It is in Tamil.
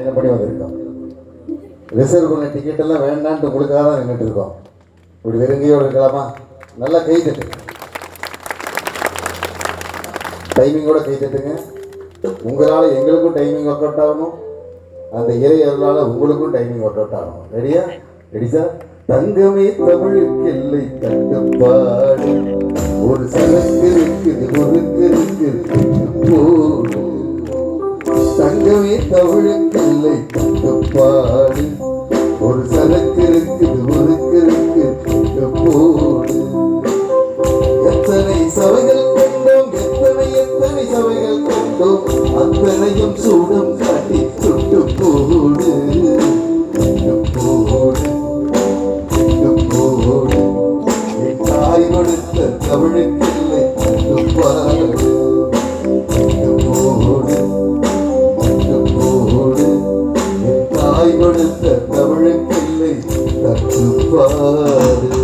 என்ன பண்ணி வந்திருக்கோம் ரிசர்வ் பண்ண டிக்கெட் எல்லாம் வேண்டான்ட்டு உங்களுக்காக தான் நின்றுட்டு இருக்கோம். இப்படி வெறுங்கையோடு இருக்கலாமா? நல்லா கை டைமிங் டைமிங்கோட கை தட்டுங்க. உங்களால் எங்களுக்கும் டைமிங் ஒர்க் அவுட் ஆகணும். அந்த இறை உங்களுக்கும் டைமிங் ஒர்க் அவுட் ஆகணும். ரெடியா ரெடி சார் தங்கமே தமிழுக்கு இல்லை தட்டுப்பாடு ஒரு சிலக்கு இருக்குது ஒரு இருக்குது. தங்கமே தமிழுக்கு இல்லை ஒரு சரக்கு இருக்குது முறுக்கு இருக்கு போடு எத்தனை சபைகள் கண்டோம் எத்தனை எத்தனை சபைகள் கண்டோம் அத்தனையும் சூடம் காட்டி சுட்டு போடு. போடு போடு என் தாய் கொடுத்த தமிழுக்கு என் தாய் கொடுத்த தமிழுக்கில்லை தட்டுப்பாடு